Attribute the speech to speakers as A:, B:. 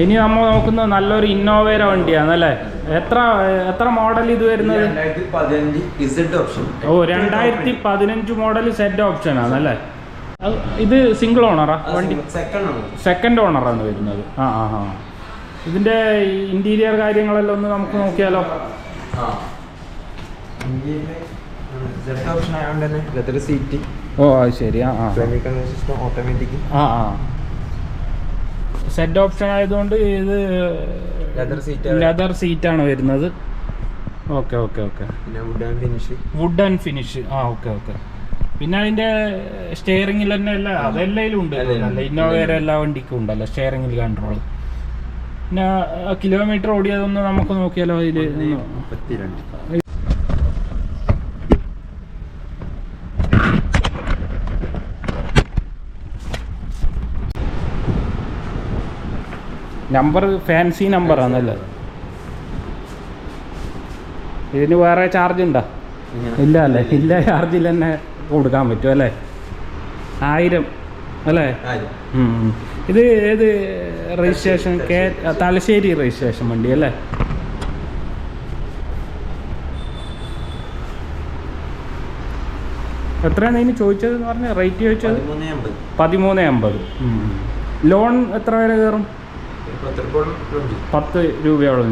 A: ഇനി നമ്മൾ നോക്കുന്നത് നല്ലൊരു ഇന്നോവേര വണ്ടിയാണ് അല്ലേ? എത്ര എത്ര മോഡൽ ഇത് വരുന്നത്? ഓ രണ്ടായിരത്തി പതിനഞ്ച് മോഡൽ സെറ്റ് ഓപ്ഷൻ ആണ് അല്ലേ? ഇത് സിംഗിൾ ഓണറാ വണ്ടി?
B: സെക്കൻഡ്
A: ഓണറാണ് വരുന്നത്. ആ ആ ആ. ഇതിന്റെ ഇന്റീരിയർ കാര്യങ്ങളെല്ലാം ഒന്ന് നമുക്ക് നോക്കിയാലോ? ഓ അത് ശരി. ആ ആ
B: ഓട്ടോമാറ്റിക്
A: ആ ആ. സെറ്റ് ഓപ്ഷൻ ആയതുകൊണ്ട് ഇത്
B: ലെതർ സീറ്റ്
A: ലെതർ സീറ്റാണ് വരുന്നത്. ഓക്കെ ഓക്കെ ഓക്കെ
B: പിന്നെ wood and finish
A: wood and finish ആ ഓക്കെ ഓക്കെ പിന്നെ അതിന്റെ സ്റ്റിയറിംഗിൽ തന്നെ അല്ല അതെല്ലാം ഉണ്ട്. ഇന്നോവേറെ എല്ലാ വണ്ടിക്കും ഉണ്ടല്ലോ സ്റ്റിയറിംഗിൽ കൺട്രോൾ പിന്നെ കിലോമീറ്റർ ഓടിയതൊന്ന് നമുക്ക് നോക്കിയാലോ അതിൽ നമ്പർ ഫാൻസി നമ്പർ ആണല്ലേ? ഇതിന് വേറെ ചാർജ് ഉണ്ടോ? ഇല്ല അല്ലേ? ഇല്ല ചാർജ് ഇല്ല തന്നെ കൊടുക്കാൻ പറ്റും അല്ലേ? ആയിരം അല്ലേ. ഇത് ഏത് രജിസ്ട്രേഷൻ കേ തലശ്ശേരി. രജിസ്ട്രേഷൻ വണ്ടി അല്ലേ? എത്രയാണ് ഇതിന് ചോദിച്ചത് എന്ന് പറഞ്ഞ? റേറ്റ് ചോദിച്ചത്?
B: പതിമൂന്ന് അമ്പത്.
A: ലോൺ എത്ര വരെ കയറും? പത്ത് രൂപയോളം